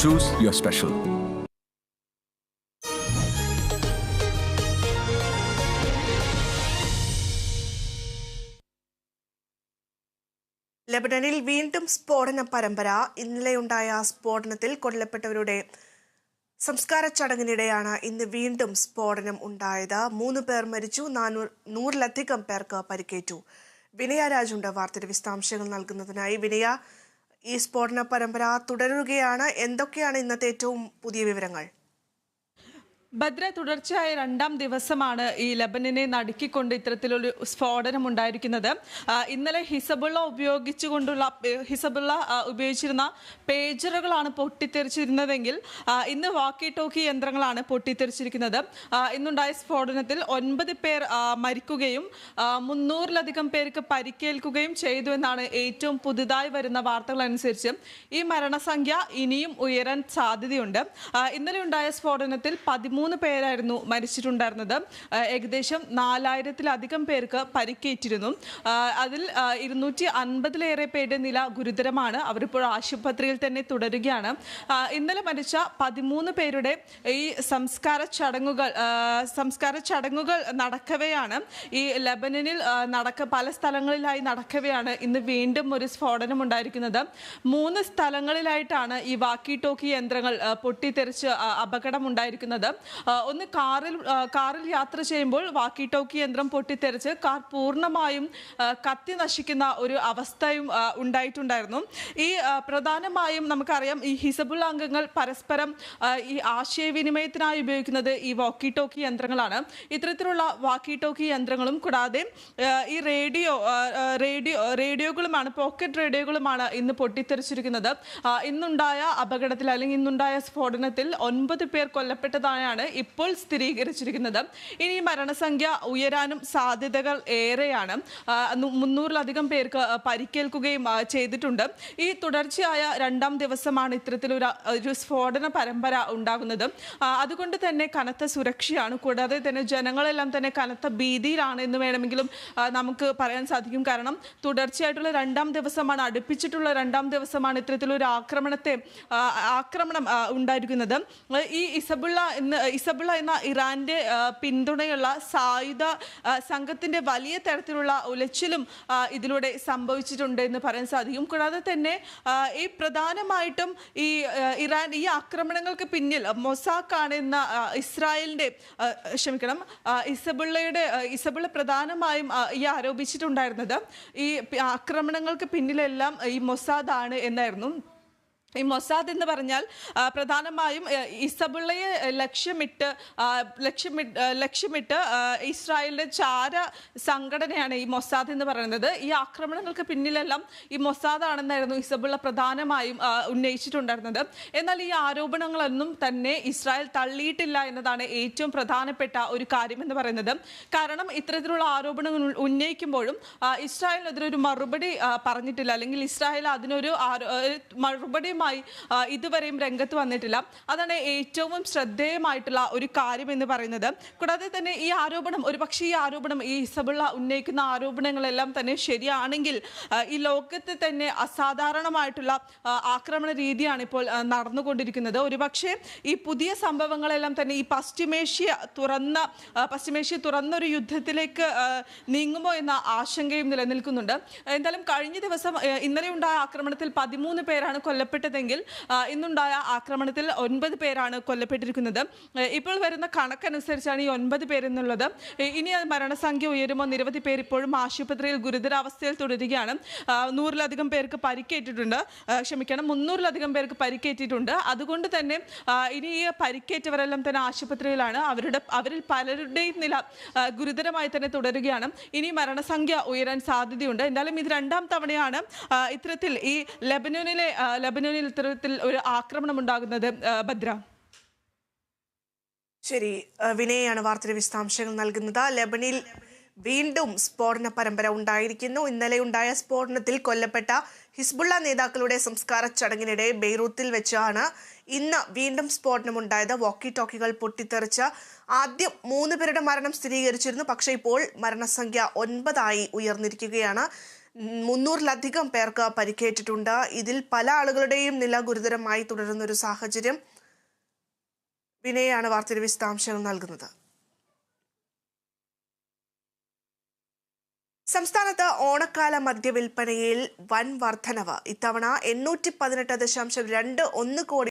Choose your special. ലബനനിൽ വീണ്ടും സ്ഫോടന പരമ്പര. ഇന്നലെയുണ്ടായ സ്ഫോടനത്തിൽ കൊല്ലപ്പെട്ടവരുടെ സംസ്കാര ചടങ്ങിനിടെയാണ് ഇന്ന് വീണ്ടും സ്ഫോടനം ഉണ്ടായത്. മൂന്ന് പേർ മരിച്ചു നാനൂർ നൂറിലധികം പേർക്ക് പരിക്കേറ്റു. വിനയ രാജുണ്ട് വാർത്തയുടെ വിശദാംശങ്ങൾ നൽകുന്നതിനായി. വിനയ ഈ സ്ഫോടന പരമ്പര തുടരുകയാണ്. എന്തൊക്കെയാണ് ഇന്നത്തെ ഏറ്റവും പുതിയ വിവരങ്ങൾ? ഭദ്ര തുടർച്ചയായ രണ്ടാം ദിവസമാണ് ഈ ലബനനെ നടുക്കിക്കൊണ്ട് ഇത്തരത്തിലൊരു സ്ഫോടനം ഉണ്ടായിരിക്കുന്നത്. ഇന്നലെ ഹിസബുള്ള ഉപയോഗിച്ചുകൊണ്ടുള്ള ഹിസബുള്ള ഉപയോഗിച്ചിരുന്ന പേജറുകളാണ് പൊട്ടിത്തെറിച്ചിരുന്നതെങ്കിൽ ഇന്ന് വാക്കി ടോക്കി യന്ത്രങ്ങളാണ് പൊട്ടിത്തെറിച്ചിരിക്കുന്നത്. ഇന്നുണ്ടായ സ്ഫോടനത്തിൽ ഒൻപത് പേർ മരിക്കുകയും മുന്നൂറിലധികം പേർക്ക് പരിക്കേൽക്കുകയും ചെയ്തു എന്നാണ് ഏറ്റവും പുതുതായി വരുന്ന വാർത്തകൾ അനുസരിച്ച് ഈ മരണസംഖ്യ ഇനിയും ഉയരാൻ സാധ്യതയുണ്ട്. ഇന്നലെ ഉണ്ടായ സ്ഫോടനത്തിൽ പതിമൂന്ന് പേരായിരുന്നു മരിച്ചിട്ടുണ്ടായിരുന്നത്. ഏകദേശം നാലായിരത്തിലധികം പേർക്ക് പരിക്കേറ്റിരുന്നു. അതിൽ ഇരുന്നൂറ്റി അൻപതിലേറെ പേരുടെ നില ഗുരുതരമാണ്. അവരിപ്പോൾ ആശുപത്രിയിൽ തന്നെ തുടരുകയാണ്. ഇന്നലെ മരിച്ച പതിമൂന്ന് പേരുടെ ഈ സംസ്കാര ചടങ്ങുകൾ സംസ്കാര ചടങ്ങുകൾ നടക്കവെയാണ്. ഈ ലബനനിൽ നടക്ക പല സ്ഥലങ്ങളിലായി നടക്കവെയാണ് ഇന്ന് വീണ്ടും ഒരു സ്ഫോടനം ഉണ്ടായിരിക്കുന്നത്. മൂന്ന് സ്ഥലങ്ങളിലായിട്ടാണ് ഈ വാക്കി ടോക്കി യന്ത്രങ്ങൾ പൊട്ടിത്തെറിച്ച് അപകടമുണ്ടായിരിക്കുന്നത് ഒന്ന് കാറിൽ കാറിൽ യാത്ര ചെയ്യുമ്പോൾ വാക്കി ടോക്കി യന്ത്രം പൊട്ടിത്തെറിച്ച് കാർ പൂർണമായും കത്തി നശിക്കുന്ന ഒരു അവസ്ഥയും ഉണ്ടായിട്ടുണ്ടായിരുന്നു. ഈ പ്രധാനമായും നമുക്കറിയാം ഈ ഹിസബുൾ അംഗങ്ങൾ പരസ്പരം ഈ ആശയവിനിമയത്തിനായി ഉപയോഗിക്കുന്നത് ഈ വാക്കി ടോക്കി യന്ത്രങ്ങളാണ്. ഇത്തരത്തിലുള്ള വാക്കി ടോക്കി യന്ത്രങ്ങളും കൂടാതെ ഈ റേഡിയോ റേഡിയോ റേഡിയോകളുമാണ് പോക്കറ്റ് റേഡിയോകളുമാണ് ഇന്ന് പൊട്ടിത്തെറിച്ചിരിക്കുന്നത്. ഇന്നുണ്ടായ അപകടത്തിൽ അല്ലെങ്കിൽ ഇന്നുണ്ടായ സ്ഫോടനത്തിൽ ഒൻപത് പേർ കൊല്ലപ്പെട്ടതായാണ് ഇപ്പോൾ സ്ഥിരീകരിച്ചിരിക്കുന്നത്. ഇനി മരണസംഖ്യ ഉയരാനും സാധ്യതകൾ ഏറെയാണ്. മുന്നൂറിലധികം പേർക്ക് പരിക്കേൽക്കുകയും ചെയ്തിട്ടുണ്ട്. ഈ തുടർച്ചയായ രണ്ടാം ദിവസമാണ് ഇത്തരത്തിലൊരു ഒരു സ്ഫോടന പരമ്പര ഉണ്ടാകുന്നത്. അതുകൊണ്ട് തന്നെ കനത്ത സുരക്ഷയാണ്. കൂടാതെ തന്നെ ജനങ്ങളെല്ലാം തന്നെ കനത്ത ഭീതിയിലാണ് എന്ന് വേണമെങ്കിലും നമുക്ക് പറയാൻ സാധിക്കും. കാരണം തുടർച്ചയായിട്ടുള്ള രണ്ടാം ദിവസമാണ് അടുപ്പിച്ചിട്ടുള്ള രണ്ടാം ദിവസമാണ് ഇത്തരത്തിലൊരു ആക്രമണത്തെ ആക്രമണം ഉണ്ടായിരിക്കുന്നത്. ഈ ഇസബുള്ള എന്ന ഇസബുള്ള എന്ന ഇറാന്റെ പിന്തുണയുള്ള സായുധ സംഘത്തിന്റെ വലിയ തരത്തിലുള്ള ഉലച്ചിലും ഇതിലൂടെ സംഭവിച്ചിട്ടുണ്ട് എന്ന് പറയാൻ സാധിക്കും. കൂടാതെ തന്നെ ഈ പ്രധാനമായിട്ടും ഈ ഇറാൻ ഈ ആക്രമണങ്ങൾക്ക് പിന്നിൽ മൊസാക്കാണ് എന്ന ഇസ്രായേലിന്റെ ക്ഷമിക്കണം ഇസബുള്ളയുടെ ഇസബുള്ള പ്രധാനമായും ഈ ആരോപിച്ചിട്ടുണ്ടായിരുന്നത് ഈ ആക്രമണങ്ങൾക്ക് പിന്നിലെല്ലാം ഈ മൊസാദാണ് എന്നായിരുന്നു. ഈ മൊസാദ് എന്ന് പറഞ്ഞാൽ പ്രധാനമായും ഇസബുള്ളയെ ലക്ഷ്യമിട്ട് ലക്ഷ്യമിട്ട് ലക്ഷ്യമിട്ട് ഇസ്രായേലിന്റെ ചാര സംഘടനയാണ് ഈ മൊസാദ് എന്ന് പറയുന്നത്. ഈ ആക്രമണങ്ങൾക്ക് പിന്നിലെല്ലാം ഈ മൊസാദ് ആണെന്നായിരുന്നു ഇസബുള്ള പ്രധാനമായും ഉന്നയിച്ചിട്ടുണ്ടായിരുന്നത്. എന്നാൽ ഈ ആരോപണങ്ങളൊന്നും തന്നെ ഇസ്രായേൽ തള്ളിയിട്ടില്ല എന്നതാണ് ഏറ്റവും പ്രധാനപ്പെട്ട ഒരു കാര്യം എന്ന് പറയുന്നത്. കാരണം ഇത്തരത്തിലുള്ള ആരോപണങ്ങൾ ഉന്നയിക്കുമ്പോഴും ഇസ്രായേലിനെതിരെ ഒരു മറുപടി പറഞ്ഞിട്ടില്ല. അല്ലെങ്കിൽ ഇസ്രായേൽ അതിനൊരു ആരോ- ഏഹ് മറുപടിയുമായി ആ, ഇതുവരെയും രംഗത്ത് വന്നിട്ടില്ല. അതാണ് ഏറ്റവും ശ്രദ്ധേയമായിട്ടുള്ള ഒരു കാര്യം എന്ന് പറയുന്നത്. കൂടാതെ തന്നെ ഈ ആരോപണം ഒരുപക്ഷേ ഈ ആരോപണം ഈ ഹിസബുള്ള ഉന്നയിക്കുന്ന ആരോപണങ്ങളെല്ലാം തന്നെ ശരിയാണെങ്കിൽ ഈ ലോകത്ത് തന്നെ അസാധാരണമായിട്ടുള്ള ആക്രമണ രീതിയാണ് ഇപ്പോൾ നടന്നുകൊണ്ടിരിക്കുന്നത്. ഒരുപക്ഷെ ഈ പുതിയ സംഭവങ്ങളെല്ലാം തന്നെ ഈ പശ്ചിമേഷ്യ തുറന്ന പശ്ചിമേഷ്യ തുറന്നൊരു യുദ്ധത്തിലേക്ക് നീങ്ങുമോ എന്ന ആശങ്കയും നിലനിൽക്കുന്നുണ്ട്. എന്തായാലും കഴിഞ്ഞ ദിവസം ഇന്നലെ ഉണ്ടായ ആക്രമണത്തിൽ പതിമൂന്ന് പേരാണ് കൊല്ലപ്പെട്ടതെങ്കിൽ ഇന്നുണ്ടായ ആക്രമണത്തിൽ ഒൻപത് പേരാണ് കൊല്ലപ്പെട്ടിരിക്കുന്നത്. ഇപ്പോൾ വരുന്ന കണക്കനുസരിച്ചാണ് ഈ ഒൻപത് പേരെന്നുള്ളത് ഇനി മരണസംഖ്യ ഉയരുമോ? നിരവധി പേർ ഇപ്പോഴും ആശുപത്രിയിൽ ഗുരുതരാവസ്ഥയിൽ തുടരുകയാണ്. നൂറിലധികം പേർക്ക് പരിക്കേറ്റിട്ടുണ്ട്. ക്ഷമിക്കണം മുന്നൂറിലധികം പേർക്ക് പരിക്കേറ്റിട്ടുണ്ട്. അതുകൊണ്ട് തന്നെ ഇനി ഈ പരിക്കേറ്റവരെല്ലാം തന്നെ ആശുപത്രിയിലാണ്. അവരുടെ അവരിൽ പലരുടെയും നില ഗുരുതരമായി തന്നെ തുടരുകയാണ്. ഇനി മരണസംഖ്യ ഉയരാൻ സാധ്യതയുണ്ട്. എന്തായാലും ഇത് രണ്ടാം തവണയാണ് ഇത്തരത്തിൽ ഈ ലബനനിലെ ആ, ലബനനിൽ ഇത്തരത്തിൽ ഒരു ആക്രമണം ഉണ്ടാകുന്നത് ഭദ്ര? ശരി വിനയാണ് വാർത്തയുടെ വിശദാംശങ്ങൾ നൽകുന്നത്. ലബനിൽ വീണ്ടും സ്ഫോടന പരമ്പര ഉണ്ടായിരിക്കുന്നു. ഇന്നലെ ഉണ്ടായ സ്ഫോടനത്തിൽ കൊല്ലപ്പെട്ട ഹിസ്ബുള്ള നേതാക്കളുടെ സംസ്കാര ചടങ്ങിനിടെ ബെയ്റൂത്തിൽ വെച്ചാണ് ഇന്ന് വീണ്ടും സ്ഫോടനം ഉണ്ടായത്. വോക്കി ടോക്കികൾ പൊട്ടിത്തെറിച്ച് ആദ്യം മൂന്ന് പേരുടെ മരണം സ്ഥിരീകരിച്ചിരുന്നു. പക്ഷേ ഇപ്പോൾ മരണസംഖ്യ ഒൻപതായി ഉയർന്നിരിക്കുകയാണ്. മുന്നൂറിലധികം പേർക്ക് പരിക്കേറ്റിട്ടുണ്ട്. ഇതിൽ പല ആളുകളുടെയും നില ഗുരുതരമായി തുടരുന്ന ഒരു സാഹചര്യം വിനയാണ് വാർത്തയുടെ വിശദാംശങ്ങൾ നൽകുന്നത്. സംസ്ഥാനത്ത് ഓണക്കാല മദ്യവിൽപ്പനയിൽ വൻ വർധനവ്. ഇത്തവണ എണ്ണൂറ്റി പതിനെട്ട് ദശാംശം രണ്ട് ഒന്ന് കോടി